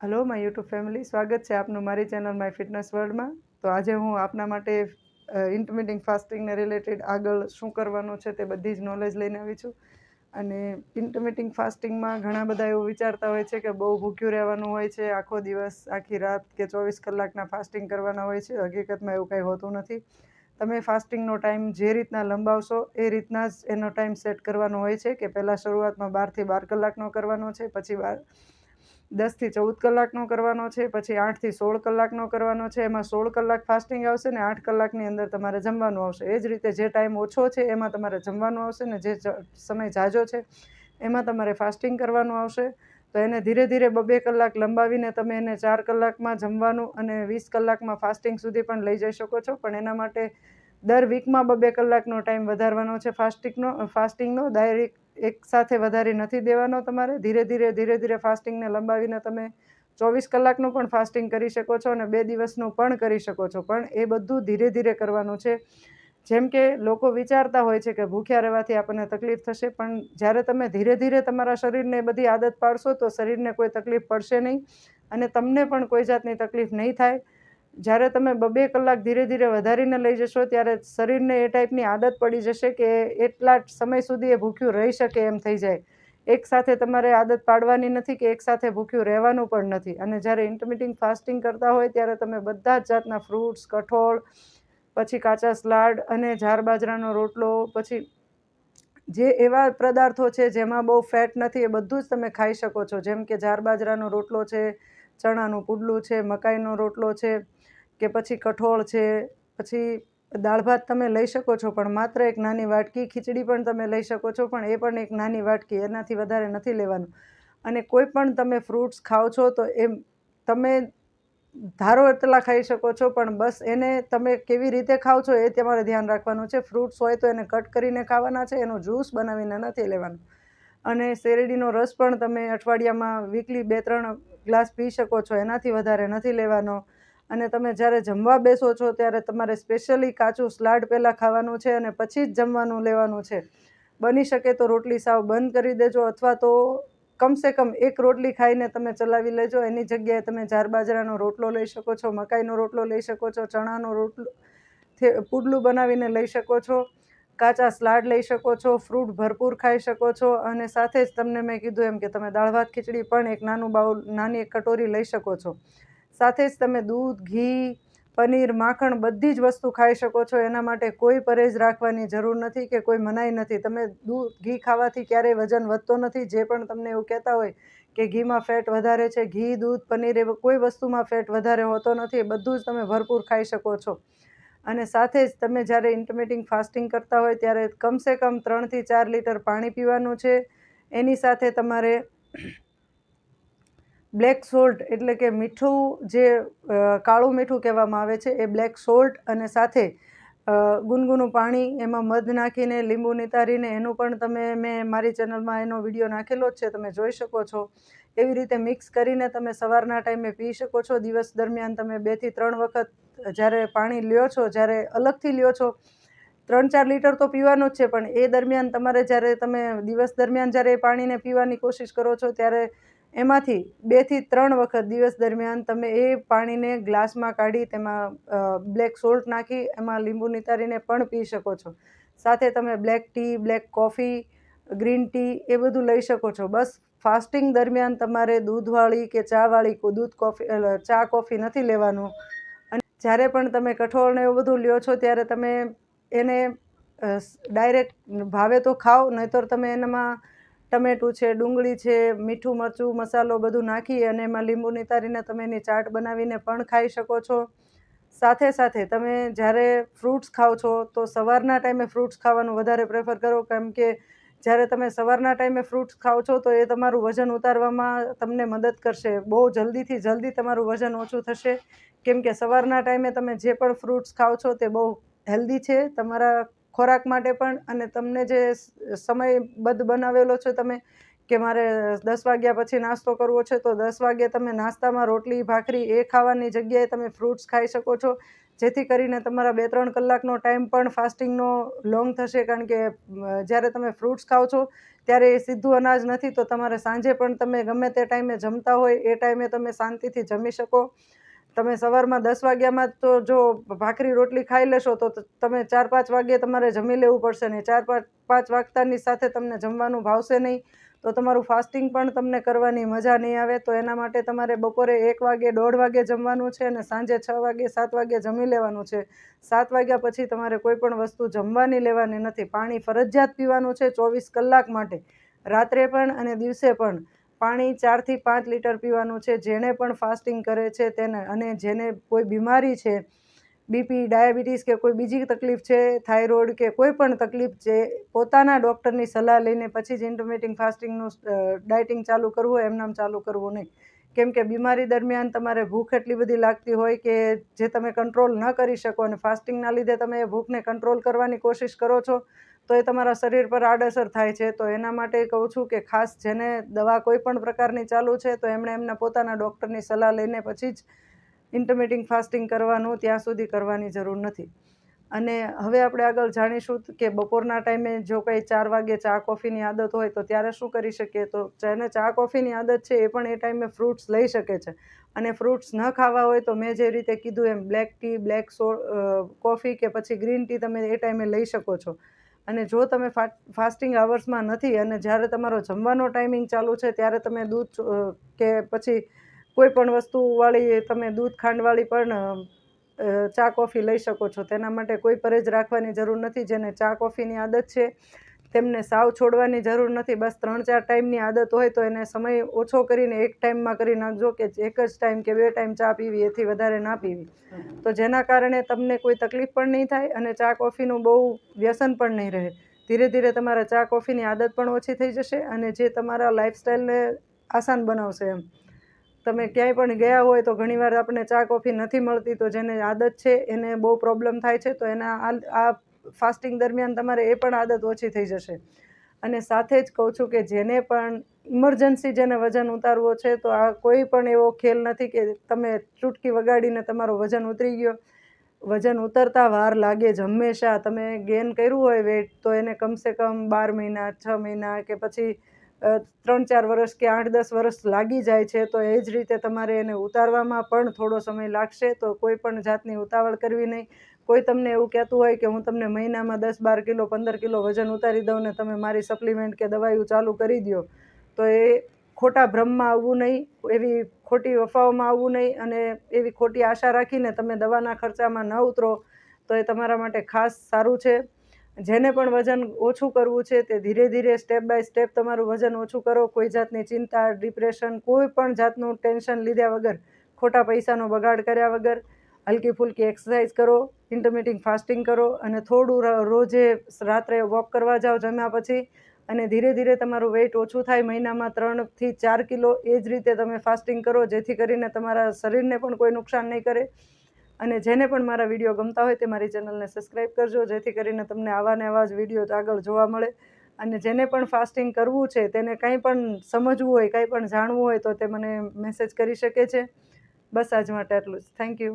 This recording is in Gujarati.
હલો માય યુટ્યુબ ફેમિલી સ્વાગત છે આપનું મારી ચેનલ માય ફિટનેસ વર્લ્ડમાં તો આજે હું આપના માટે ઇન્ટરમિટિંગ ફાસ્ટિંગને રિલેટેડ આગળ શું કરવાનું છે તે બધી જ નોલેજ લઈને આવી છું. અને ઇન્ટરમિટિંગ ફાસ્ટિંગમાં ઘણા બધા એવું વિચારતા હોય છે કે બહુ ભૂખ્યું રહેવાનું હોય છે, આખો દિવસ, આખી રાત કે ચોવીસ કલાકના ફાસ્ટિંગ કરવાના હોય છે. હકીકતમાં એવું કંઈ હોતું નથી. તમે ફાસ્ટિંગનો ટાઈમ જે રીતના લંબાવશો, એ રીતના જ એનો ટાઈમ સેટ કરવાનો હોય છે કે પહેલાં શરૂઆતમાં બારથી બાર કલાકનો કરવાનો છે, પછી બાર દસથી ચૌદ કલાકનો કરવાનો છે, પછી આઠથી સોળ કલાકનો કરવાનો છે. એમાં સોળ કલાક ફાસ્ટિંગ આવશે ને આઠ કલાકની અંદર તમારે જમવાનું આવશે. એ જ રીતે જે ટાઈમ ઓછો છે, એમાં તમારે જમવાનું આવશે ને જે સમય ઝાઝો છે, એમાં તમારે ફાસ્ટિંગ કરવાનું આવશે. તો એને ધીરે ધીરે બબે કલાક લંબાવીને તમે એને ચાર કલાકમાં જમવાનું અને વીસ કલાકમાં ફાસ્ટિંગ સુધી પણ લઈ જઈ શકો છો. પણ એના માટે દર વીકમાં બબે કલાકનો ટાઈમ વધારવાનો છે ફાસ્ટિંગનો ફાસ્ટિંગનો ડાયરેક્ટ એક સાથે વધારી નથી દેવાનો તમારે. ધીરે ધીરે ધીરે ધીરે ફાસ્ટિંગને લંબાવીને તમે ચોવીસ કલાકનું પણ ફાસ્ટિંગ કરી શકો છો અને બે દિવસનું પણ કરી શકો છો. પણ એ બધું ધીરે ધીરે કરવાનું છે. જેમ કે લોકો વિચારતા હોય છે કે ભૂખ્યા રહેવાથી આપણને તકલીફ થશે, પણ જ્યારે તમે ધીરે ધીરે તમારા શરીરને બધી આદત પાડશો તો શરીરને કોઈ તકલીફ પડશે નહીં અને તમને પણ કોઈ જાતની તકલીફ નહીં થાય. જ્યારે તમે બબે કલાક ધીરે ધીરે વધારીને લઈ જશો, ત્યારે શરીરને એ ટાઈપની આદત પડી જશે કે એટલા સમય સુધી એ ભૂખ્યું રહી શકે એમ થઈ જાય. એક સાથે તમારે આદત પાડવાની નથી કે એક સાથે ભૂખ્યું રહેવાનું પણ નથી. અને જ્યારે ઇન્ટરમિટિંગ ફાસ્ટિંગ કરતા હોય, ત્યારે તમે બધા જ જાતના ફ્રૂટ્સ કઠોળ, પછી કાચા સ્લાડ અને ઝાર બાજરાનો રોટલો, પછી જે એવા પદાર્થો છે જેમાં બહુ ફેટ નથી, એ બધું જ તમે ખાઈ શકો છો. જેમ કે ઝાર બાજરાનો રોટલો છે, ચણાનું પુડલું છે, મકાઈનો રોટલો છે કે પછી કઠોળ છે, પછી દાળ ભાત તમે લઈ શકો છો, પણ માત્ર એક નાની વાટકી ખીચડી પણ તમે લઈ શકો છો, પણ એ પણ એક નાની વાટકી, એનાથી વધારે નથી લેવાનું. અને કોઈ પણ તમે ફ્રૂટ્સ ખાઓ છો, તો એમ તમે ધારો એટલા ખાઈ શકો છો, પણ બસ એને તમે કેવી રીતે ખાઓ છો, એ તમારે ધ્યાન રાખવાનું છે. ફ્રૂટ્સ હોય તો એને કટ કરીને ખાવાના છે, એનો જ્યુસ બનાવીને નથી લેવાનું. અને શેરડીનો રસ પણ તમે અઠવાડિયામાં વીકલી બે ત્રણ ગ્લાસ પી શકો છો, એનાથી વધારે નથી લેવાનો. અને તમે જ્યારે જમવા બેસો છો ત્યારે તમારે સ્પેશિયલી કાચું સ્લાડ પહેલાં ખાવાનું છે અને પછી જ જમવાનું લેવાનું છે. બની શકે તો રોટલી સાવ બંધ કરી દેજો અથવા તો કમસે કમ એક રોટલી ખાઈને તમે ચલાવી લેજો. એની જગ્યાએ તમે જાર બાજરાનો રોટલો લઈ શકો છો, મકાઈનો રોટલો લઈ શકો છો, ચણાનો રોટલો પુડલું બનાવીને લઈ શકો છો, કાચા સ્લાડ લઈ શકો છો, ફ્રૂટ ભરપૂર ખાઈ શકો છો અને સાથે જ તમને મેં કીધું એમ કે તમે દાળ ભાત ખીચડી પણ એક નાનું બાઉલ, નાની એક કટોરી લઈ શકો છો. સાથે જ તમે દૂધ, ઘી, પનીર, માખણ બધી જ વસ્તુ ખાઈ શકો છો. એના માટે કોઈ પરેજ રાખવાની જરૂર નથી કે કોઈ મનાઈ નથી. તમે દૂધ, ઘી ખાવાથી ક્યારેય વજન વધતો નથી. જે પણ તમને એવું કહેતા હોય કે ઘીમાં ફેટ વધારે છે, ઘી, દૂધ, પનીર એ કોઈ વસ્તુમાં ફેટ વધારે હોતો નથી બધું જ તમે ભરપૂર ખાઈ શકો છો. અને સાથે જ તમે જ્યારે ઇન્ટરમિટિંગ ફાસ્ટિંગ કરતા હોય ત્યારે કમસે કમ ત્રણથી ચાર લીટર પાણી પીવાનું છે. એની સાથે તમારે બ્લેક સોલ્ટ એટલે કે મીઠું જે કાળું મીઠું કહેવામાં આવે છે, એ બ્લેક સોલ્ટ અને સાથે ગુનગુનું પાણી, એમાં મધ નાખીને, લીંબુ નિતારીને, એનું પણ તમે મેં મારી ચેનલમાં એનો વીડિયો નાખેલો જ છે, તમે જોઈ શકો છો. એવી રીતે મિક્સ કરીને તમે સવારના ટાઈમે પી શકો છો. દિવસ દરમિયાન તમે બેથી ત્રણ વખત જ્યારે પાણી લ્યો છો, જ્યારે અલગથી લ્યો છો, ત્રણ ચાર લીટર તો પીવાનું જ છે, પણ એ દરમિયાન તમારે જ્યારે તમે દિવસ દરમિયાન જ્યારે એ પાણીને પીવાની કોશિશ કરો છો, ત્યારે એમાંથી બેથી ત્રણ વખત દિવસ દરમિયાન તમે એ પાણીને ગ્લાસમાં કાઢી તેમાં બ્લેક સોલ્ટ નાખી એમાં લીંબુ નિતારીને પણ પી શકો છો. સાથે તમે black tea, black coffee, green tea એ બધું લઈ શકો છો. બસ ફાસ્ટિંગ દરમિયાન તમારે દૂધવાળી કે ચાવાળી દૂધ કોફી ચા કોફી નથી લેવાનું. અને જ્યારે પણ તમે કઠોળને એવું બધું લ્યો છો ત્યારે તમે એને ડાયરેક્ટ ભાવે તો ખાઓ, નહીંતર તમે એનામાં ટમેટું છે, ડુંગળી છે, મીઠું મરચું, મસાલો બધું નાખી અને એમાં લીંબુ નિતારીને તમે એની ચાટ બનાવીને પણ ખાઈ શકો છો. સાથે સાથે તમે જ્યારે ફ્રૂટ્સ ખાઓ છો, તો સવારના ટાઈમે ફ્રૂટ્સ ખાવાનું વધારે પ્રેફર કરો. કેમ કે જ્યારે તમે સવારના ટાઈમે ફ્રૂટ્સ ખાઓ છો, તો એ તમારું વજન ઉતારવામાં તમને મદદ કરશે. બહુ જલ્દીથી જલ્દી તમારું વજન ઓછું થશે. કેમ કે સવારના ટાઈમે તમે જે પણ ફ્રૂટ્સ ખાઓ છો, તે બહુ હેલ્ધી છે. તમારા ખોરાક માટે પણ અને તમને જે સમયબદ્ધ બનાવેલો છે તમે કે મારે દસ વાગ્યા પછી નાસ્તો કરવો છે તો દસ વાગ્યે તમે નાસ્તામાં રોટલી, ભાખરી એ ખાવાની જગ્યાએ તમે ફ્રૂટ્સ ખાઈ શકો છો. જેથી કરીને તમારા બે ત્રણ કલાકનો ટાઈમ પણ ફાસ્ટિંગનો લોંગ થશે કારણ કે જ્યારે તમે ફ્રૂટ્સ ખાઓ છો ત્યારે એ સીધું અનાજ નથી તો તમારે સાંજે પણ તમે ગમે તે ટાઈમે જમતા હોય એ ટાઈમે તમે શાંતિથી જમી શકો. તમે સવારમાં દસ વાગ્યામાં તો જો ભાખરી રોટલી ખાઈ લેશો તો તમે ચાર પાંચ વાગ્યે તમારે જમી લેવું પડશે ને ચાર પાંચ પાંચ વાગતાની સાથે તમને જમવાનું ભાવશે નહીં. તો તમારું ફાસ્ટિંગ પણ તમને કરવાની મજા નહીં આવે. તો એના માટે તમારે બપોરે એક વાગે, દોઢ વાગે જમવાનું છે અને સાંજે છ વાગે, સાત વાગે જમી લેવાનું છે. સાત વાગ્યા પછી તમારે કોઈ પણ વસ્તુ જમવાની લેવાની નથી. પાણી ફરજિયાત પીવાનું છે ચોવીસ કલાક માટે. રાત્રે પણ અને દિવસે પણ. પાણી ચારથી પાંચ લીટર પીવાનું છે, જેણે પણ ફાસ્ટિંગ કરે છે તેને, અને જેને કોઈ બીમારી છે બીપી ડાયાબિટીસ કે કોઈ બીજી તકલીફ છે થાઇરોઇડ કે કોઈ પણ તકલીફ છે, પોતાના ડૉક્ટરની સલાહ લઈને પછી જ ઇન્ટરમિટિંગ ફાસ્ટિંગનું ડાયટિંગ ચાલુ કરવું એમનામ ચાલુ કરવું નહીં. કેમ કે બીમારી દરમિયાન તમારે ભૂખ એટલી બધી લાગતી હોય કે જે તમે કંટ્રોલ ન કરી શકો અને ફાસ્ટિંગના લીધે તમે એ ભૂખને કંટ્રોલ કરવાની કોશિશ કરો છો તો એ તમારા શરીર પર આડઅસર થાય છે. તો એના માટે કહું છું કે ખાસ જેને દવા કોઈ પણ પ્રકારની ચાલુ છે, તો એમણે એમના પોતાના ડૉક્ટરની સલાહ લઈને પછી જ ઇન્ટરમિટિંગ ફાસ્ટિંગ કરવાનું ત્યાં સુધી કરવાની જરૂર નથી. અને હવે આપણે આગળ જાણીશું કે બપોરના ટાઈમે જો કંઈ ચાર વાગે ચા કોફીની આદત હોય તો ત્યારે શું કરી શકીએ? તો જેને ચા કોફીની આદત છે એ પણ એ ટાઈમે ફ્રૂટ્સ લઈ શકે છે. અને ફ્રૂટ્સ ન ખાવા હોય તો મેં જે રીતે કીધું એમ black tea black so coffee કે પછી ગ્રીન ટી તમે એ ટાઈમે લઈ શકો છો. અને જો તમે ફાસ્ટિંગ આવર્સમાં નથી અને જ્યારે તમારો જમવાનો ટાઈમિંગ ચાલુ છે, ત્યારે તમે દૂધ કે પછી કોઈ પણ વસ્તુવાળી તમે દૂધ ખાંડવાળી પણ ચા કોફી લઈ શકો છો. તેના માટે કોઈ પરેજ રાખવાની જરૂર નથી. જેને ચા કોફીની આદત છે તેમને સાવ છોડવાની જરૂર નથી. બસ ત્રણ ચાર ટાઈમની આદત હોય તો એને સમય ઓછો કરીને એક ટાઈમમાં કરી નાખજો કે એક જ ટાઈમ કે બે ટાઈમ ચા પીવી, એથી વધારે ના પીવી. તો જેના કારણે તમને કોઈ તકલીફ પણ નહીં થાય અને ચા કોફીનું બહુ વ્યસન પણ નહીં રહે. ધીરે ધીરે તમારા ચા કોફીની આદત પણ ઓછી થઈ જશે અને જે તમારા લાઈફસ્ટાઈલને આસાન બનાવશે એમ. તમે ક્યાંય પણ ગયા હોય તો ઘણીવાર આપણે ચા કોફી નથી મળતી તો જેને આદત છે એને બહુ પ્રોબ્લેમ થાય છે તો એના આ ફાસ્ટિંગ દરમિયાન તમારે એ પણ આદત ઓછી થઈ જશે. અને સાથે જ કહું છું કે જેને પણ ઇમરજન્સી જેને વજન ઉતારવો છે, તો આ કોઈ પણ એવો ખેલ નથી કે તમે ચૂટકી વગાડીને તમારો વજન ઉતરી ગયો. વજન ઉતરતા વાર લાગે જ હંમેશા. તમે ગેન કર્યું હોય વેટ તો એને કમસે કમ બાર મહિના, છ મહિના કે પછી ત્રણ ચાર વર્ષ કે આઠ દસ વર્ષ લાગી જાય છે, તો એ જ રીતે તમારે એને ઉતારવામાં પણ થોડો સમય લાગશે. તો કોઈ પણ જાતની ઉતાવળ કરવી નહીં. કોઈ તમને એવું કહેતું હોય કે હું તમને મહિનામાં દસ, બાર કિલો, પંદર કિલો વજન ઉતારી દઉં ને તમે મારી સપ્લિમેન્ટ કે દવાઈઓ ચાલુ કરી દો તો એ ખોટા ભ્રમમાં આવવું નહીં, એવી ખોટી વફાઓમાં આવવું નહીં અને એવી ખોટી આશા રાખીને તમે દવાના ખર્ચામાં ન ઉતરો, તો એ તમારા માટે ખાસ સારું છે. જેને પણ વજન ઓછું કરવું છે તે ધીરે ધીરે સ્ટેપ બાય સ્ટેપ તમારું વજન ઓછું કરો. કોઈ જાતની ચિંતા ડિપ્રેશન કોઈ પણ જાતનું ટેન્શન લીધા વગર, ખોટા પૈસાનો બગાડ કર્યા વગર, હલકી ફૂલકી એક્સરસાઇઝ કરો. ઇન્ટરમિટિંગ ફાસ્ટિંગ કરો અને થોડું રોજે રાત્રે વોક કરવા જાઓ જમ્યા પછી અને ધીરે ધીરે તમારું વેઇટ ઓછું થાય મહિનામાં ત્રણથી ચાર કિલો, એ જ રીતે તમે ફાસ્ટિંગ કરો જેથી કરીને તમારા શરીરને પણ કોઈ નુકસાન નહીં કરે. અને જેને પણ મારા વીડિયો ગમતા હોય તે મારી ચેનલને સબસ્ક્રાઈબ કરજો જેથી કરીને તમને આવા ને આવા જ વીડિયો આગળ જોવા મળે. અને જેને પણ ફાસ્ટિંગ કરવું છે તેને કંઈ પણ સમજવું હોય, કંઈ પણ જાણવું હોય તો તે મને મેસેજ કરી શકે છે. બસ આજ માટે આટલું જ. Thank you